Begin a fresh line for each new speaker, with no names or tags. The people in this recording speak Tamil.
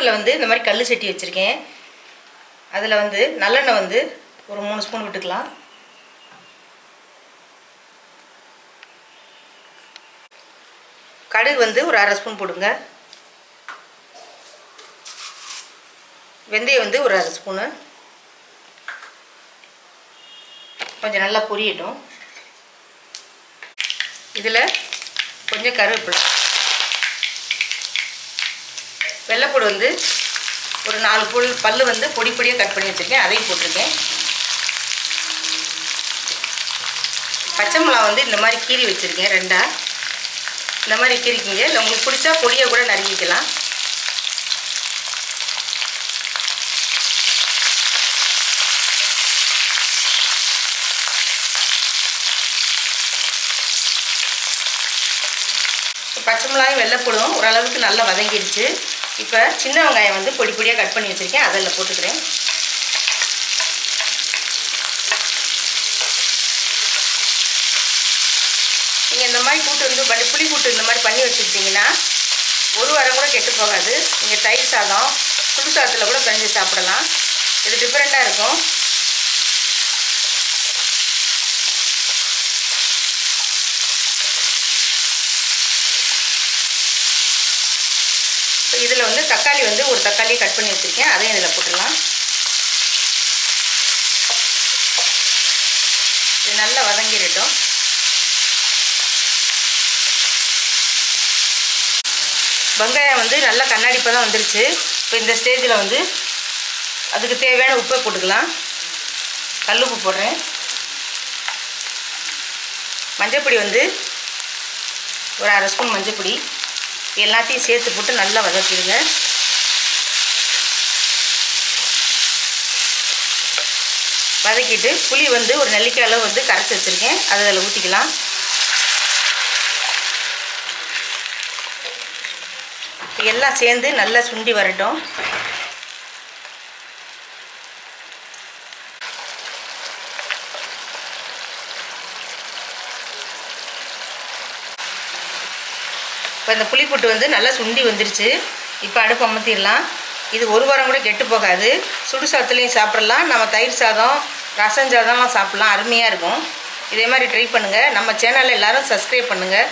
குக்கரில் வந்து இந்த மாதிரி கல் சட்டி வச்சுருக்கேன். அதில் வந்து நல்லெண்ணெய் வந்து ஒரு மூணு ஸ்பூன் விட்டுக்கலாம். கடுகு வந்து ஒரு அரை ஸ்பூன் போடுங்க. வெந்தயம் வந்து ஒரு அரை ஸ்பூனு. கொஞ்சம் நல்லா பொரியட்டும். இதில் கொஞ்சம் கருவேப்பிலை. வெள்ளைப்பூடு வந்து ஒரு நாலு புல் பல்லு வந்து பொடி பொடியாக கட் பண்ணி வச்சுருக்கேன். அதையும் போட்டிருக்கேன். பச்சை மிளகா வந்து இந்த மாதிரி கீறி வச்சுருக்கேன் ரெண்டாக இந்த மாதிரி கீரிக்கிங்க இல்லை உங்களுக்கு பிடிச்சா பொடியை கூட நறுக்கிக்கலாம். பச்சை மிளகாயும் வெள்ளைப்பூடும் ஓரளவுக்கு நல்லா வதங்கிடுச்சு இப்போ சின்ன வெங்காயம் வந்து பொடி பொடியாக கட் பண்ணி வச்சுருக்கேன். அதில் போட்டுக்கிறேன். நீங்கள் இந்த மாதிரி கூட்டு வந்து பண்ணி புளி கூட்டு இந்த மாதிரி பண்ணி வச்சுக்கிட்டிங்கன்னா ஒரு வாரம் கூட கெட்டு போகாது. நீங்கள் தயிர் சாதம் புளி சாதத்தில் கூட பிணைஞ்சு சாப்பிடலாம். இது டிஃப்ரெண்ட்டாக இருக்கும். இப்போ இதில் வந்து தக்காளி வந்து ஒரு தக்காளியை கட் பண்ணி வச்சுருக்கேன். அதையும் இதில் போட்டுடலாம். இது நல்லா வதங்கிடட்டும். வெங்காயம் வந்து நல்லா கண்ணாடி தான் வந்துருச்சு. இப்போ இந்த ஸ்டேஜில் வந்து அதுக்கு தேவையான உப்பை போட்டுக்கலாம். கல் உப்பு போடுறேன். மஞ்சப்பொடி வந்து ஒரு அரை ஸ்பூன் மஞ்சப்பொடி. எல்லாத்தையும் சேர்த்து போட்டு நல்லா வதக்கிடுங்க. வதக்கிட்டு புளி வந்து ஒரு நெல்லிக்காய் அளவு வந்து கரைச்சி வச்சுருக்கேன். அதை அதில் ஊற்றிக்கலாம் எல்லாம் சேர்ந்து நல்லா சுண்டி வரட்டும். இப்போ இந்த புளிப்புட்டு வந்து நல்லா சுண்டி வந்துருச்சு. இப்போ அடுப்பு அமர்த்திடலாம். இது ஒரு வாரம் கூட கெட்டு போகாது. சுடு சாதத்துலேயும் சாப்பிட்றலாம் நம்ம தயிர் சாதம் ரசம் சாதம்லாம் சாப்பிட்லாம். அருமையாக இருக்கும். இதே மாதிரி ட்ரை பண்ணுங்கள் நம்ம சேனலில் எல்லோரும் சப்ஸ்கிரைப் பண்ணுங்கள்